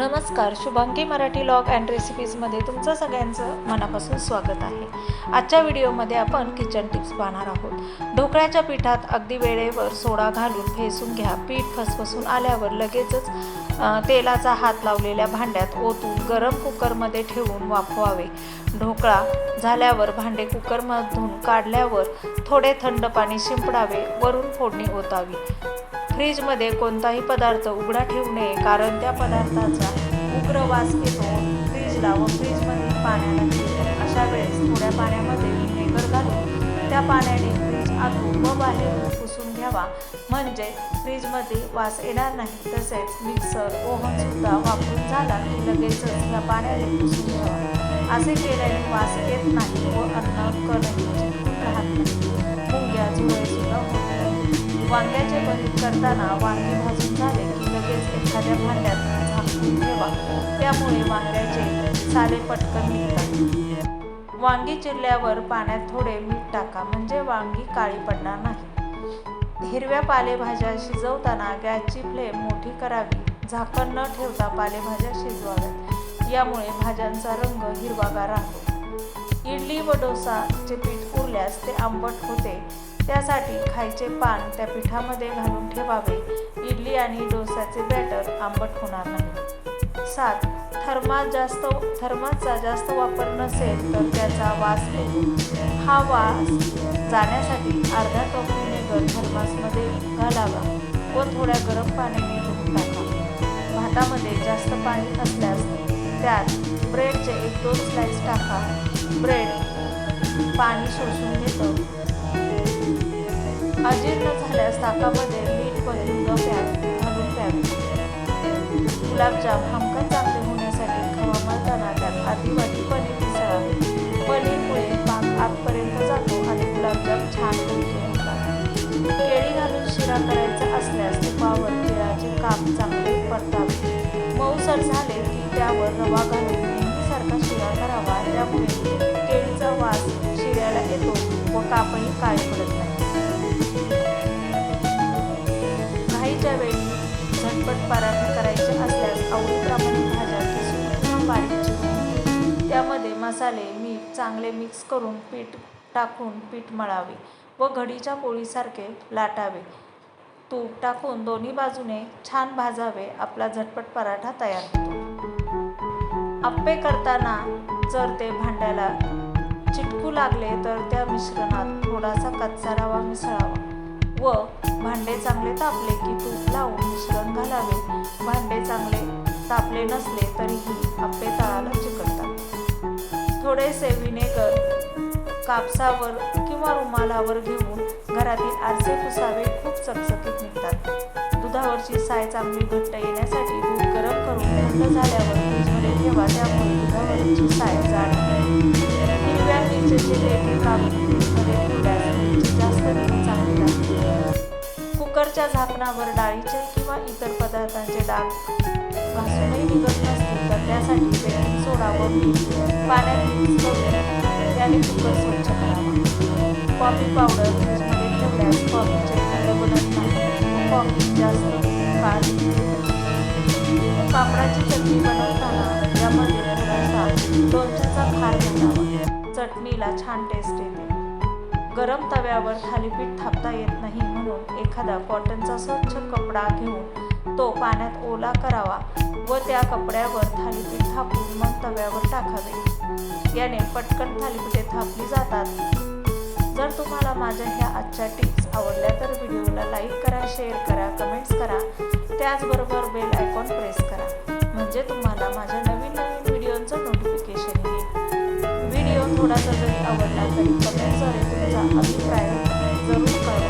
नमस्कार Shubhangi Marathi log and रेसिपीजमध्ये तुमचं सगळ्यांचं मनापासून स्वागत आहे. आजच्या व्हिडिओमध्ये आपण किचन टिप्स पाहणार आहोत. ढोकळ्याच्या पिठात अगदी वेळेवर सोडा घालून फेसून घ्या. पीठ फसफसून आल्यावर लगेचच तेलाचा हात लावलेल्या भांड्यात ओतून गरम कुकरमध्ये ठेवून वाफवावे. ढोकळा झाल्यावर भांडे कुकरमधून काढल्यावर थोडे थंड पाणी शिंपडावे. वरून फोडणी ओतावी. फ्रीजमध्ये कोणताही पदार्थ उघडा ठेवू नये कारण त्या पदार्थाचा उग्र वास येतो फ्रीजला व फ्रीजमधील पाण्याला अशा वेळेस थोड्या पाण्यामध्ये व्हिनेगर घालून त्या पाण्याने फ्रीज आतून व बाहेरून पुसून घ्यावा. म्हणजे फ्रीजमध्ये वास येणार नाही तसेच मिक्सर ओव्हनसुद्धा वापरून झाला की लगेचच या पाण्याने पुसून घ्यावा. असे केल्याने वास येत नाही व अन्न कणही राहत नाही. वांग्याचे भरीत करताना वांगी भाजून झाले की लगेच एखाद्या भांड्यात झाकून ठेवा. त्यामुळे वांग्याचे साले पटकन निघतात. वांगी चिरल्यावर पाण्यात थोडे मीठ टाका म्हणजे वांगी काळी पडणार नाही. हिरव्या पालेभाज्या शिजवताना गॅसची फ्लेम मोठी करावी. झाकण न ठेवता पालेभाज्या शिजवाव्यात. यामुळे भाज्यांचा रंग हिरवागार राहतो. इडली व डोसाचे पीठ उरल्यास ते आंबट होते. त्यासाठी खायचे पान त्या पिठामध्ये घालून ठेवावे. इडली आणि डोसाचे बॅटर आंबट होणार नाही. सात थर्मास जास्त थर्मासचा जास्त वापर नसेल तर त्याचा वास येतो हा वास जाण्यासाठी अर्धा कप व्हिनेगर थर्मासमध्ये घालावा व थोड्या गरम पाण्याने धुवून टाका. भातामध्ये जास्त पाणी असल्यास त्यात ब्रेडचे एक दोन स्लाइस टाका. ब्रेड पाणी शोषून घेतं. अजीर्ण झाल्यास ताकामध्ये मीठ व हिंग प्या घालून प्यावे गुलाबजाम हमकन चांगले होण्यासाठी खवा मळताना त्यात आधी वाटी पनीर मिसळावे पनीरमुळे पाक आतपर्यंत जातो आणि गुलाबजाम छान होतात. केळी घालून शिरा करायचा असल्यास तुपावर तिळाचे काप चांगले परतावे मऊसर झाले की त्यावर रवा घालून नेहमीसारखा शिरा करावा. त्यामुळे केळीचा वास शिऱ्याला येतो व कापही काळे पडत नाही. मसाले मीठ चांगले मिक्स करून पीठ टाकून पीठ मळावे व घडीच्या पोळीसारखे लाटावे. तूप टाकून दोन्ही बाजूने छान भाजावे आपला झटपट पराठा तयार होतो. आप्पे करताना जर ते भांड्याला चिटकू लागले तर त्या मिश्रणात थोडासा कच्चा रवा मिसळावा व भांडे चांगले तापले की तूप लावून मिश्रण घालावे. भांडे चांगले तापले नसले तरीही आप्पे तळाला चिकट थोडेसे विनेगर कापसावर किंवा रुमालावर घेऊन घरातील आरसे पुसावे खूप चकचकीत निघतात. दुधावरची साय चांगली घट्ट येण्यासाठी दूध गरम करून थंड झाल्यावर फ्रीजमध्ये ठेवा त्यामुळे दुधावरची साय जाड हिरव्या मिरचीचे देठे काढून फ्रीजमध्ये ठेवल्यास जास्त दिवस चांगली लागते. कुकरच्या झाकणावर डाळीचे किंवा इतर पदार्थांचे डाग घासूनही निघत नसते. पाण्यात मिक्स त्याने कुकर स्वच्छ करावा कॉफी पावडर फ्रीजमध्ये ठेवल्यास कॉफीचे खंड बनत नाही कॉफी जास्त काळ टिकते. चटणी बनवताना त्यामध्ये थोडासा लोणच्याचा खार घालावा चटणीला छान टेस्ट येते गरम तव्यावर थालीपीठ थापता येत नाही म्हणून एखादा कॉटनचा स्वच्छ कपडा घेऊन तो पाण्यात ओला करावा व त्या कपड्यावर थालीपीठ थापून मग तव्यावर टाकावे. याने पटकन थालीपीठे थापली जातात. जर तुम्हाला माझ्या ह्या आजच्या टिप्स आवडल्या तर व्हिडिओला लाईक करा शेअर करा कमेंट्स करा. त्याचबरोबर बेल आयकॉन प्रेस करा. म्हणजे तुम्हाला माझ्या नवीन नवीन व्हिडिओचं नोटिफिकेशन येईल. व्हिडिओ थोडासा जरी आवडला तरी कमेंटद्वारे तुमचा अभिप्राय जरूर कळवा.